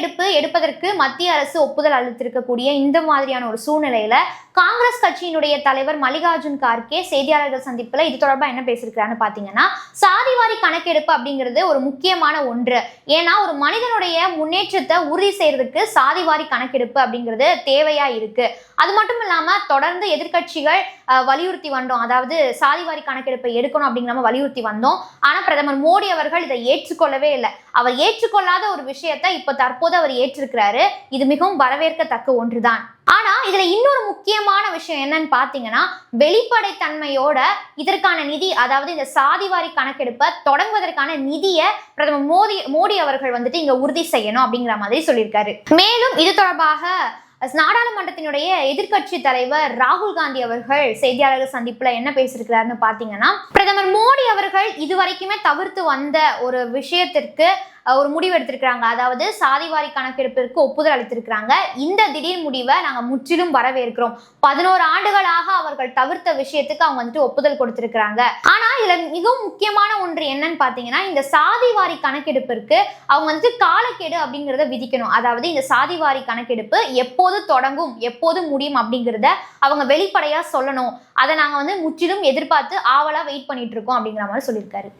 கணக்கெடுப்பு எடுப்பதற்கு மத்திய அரசு ஒப்புதல் அளித்திருக்கக்கூடிய இந்த மாதிரியான ஒரு சூழ்நிலையில காங்கிரஸ் கட்சியினுடைய தலைவர் மல்லிகார்ஜுன் கார்கே செய்தியாளர்கள் சந்திப்புல இது தொடர்பா என்ன பேசியிருக்கிறான்னு பாத்தீங்கன்னா சாதிவாரி கணக்கெடுப்பு அப்படிங்கிறது ஒரு முக்கியமான ஒன்று. ஏன்னா ஒரு மனிதனுடைய முன்னேற்றத்தை உறுதி செய்யறதுக்கு சாதிவாரி கணக்கெடுப்பு அப்படிங்கிறது தேவையா இருக்கு. அது மட்டும் இல்லாம தொடர்ந்து எதிர்க்கட்சிகள் வலியுறுத்தி வந்தோம். அதாவது சாதிவாரி கணக்கெடுப்பை எடுக்கணும் அப்படிங்கிற வலியுறுத்தி வந்தோம். ஆனா பிரதமர் மோடி அவர்கள் இதை ஏற்றுக்கொள்ளவே இல்லை. அவர் ஏற்றுக்கொள்ளாத ஒரு விஷயத்தை இப்போ தற்போது அவர் ஏற்றிருக்கிறாரு. இது மிகவும் வரவேற்கத்தக்க ஒன்றுதான். ஆனா இதுல இன்னொரு முக்கியமான விஷயம் என்னன்னு பாத்தீங்கன்னா வெளிப்படைத்தன்மையோட இதற்கான நிதி அதாவது இந்த சாதிவாரி கணக்கெடுப்பை தொடங்குவதற்கான நிதியை பிரதமர் மோடி மோடி அவர்கள் வந்துட்டு இங்க உறுதி செய்யணும் அப்படிங்கிற மாதிரி சொல்லியிருக்காரு. மேலும் இது தொடர்பாக நாடாளுமன்றத்தினுடைய எதிர்க்கட்சி தலைவர் ராகுல் காந்தி அவர்கள் செய்தியாளர்கள் சந்திப்புல என்ன பேசியிருக்கிறாருன்னு பாத்தீங்கன்னா பிரதமர் மோடி அவர்கள் இதுவரைக்குமே தவிர்த்து வந்த ஒரு விஷயத்திற்கு ஒரு முடிவு எடுத்திருக்கிறாங்க. அதாவது சாதிவாரி கணக்கெடுப்பிற்கு ஒப்புதல் அளித்திருக்கிறாங்க. இந்த திடீர் முடிவை நாங்கள் முற்றிலும் வரவேற்கிறோம். பதினோரு ஆண்டுகளாக அவர்கள் தவிர்த்த விஷயத்துக்கு அவங்க வந்துட்டு ஒப்புதல் கொடுத்திருக்கிறாங்க. ஆனா இதுல மிகவும் முக்கியமான ஒன்று என்னன்னு பாத்தீங்கன்னா இந்த சாதிவாரி கணக்கெடுப்பிற்கு அவங்க வந்துட்டு காலக்கெடு அப்படிங்கிறத விதிக்கணும். அதாவது இந்த சாதிவாரி கணக்கெடுப்பு எப்போது தொடங்கும் எப்போது முடியும் அப்படிங்கிறத அவங்க வெளிப்படையா சொல்லணும். அதை நாங்க வந்து முற்றிலும் எதிர்பார்த்து ஆவலா வெயிட் பண்ணிட்டு இருக்கோம் அப்படிங்கிற மாதிரி சொல்லியிருக்காரு.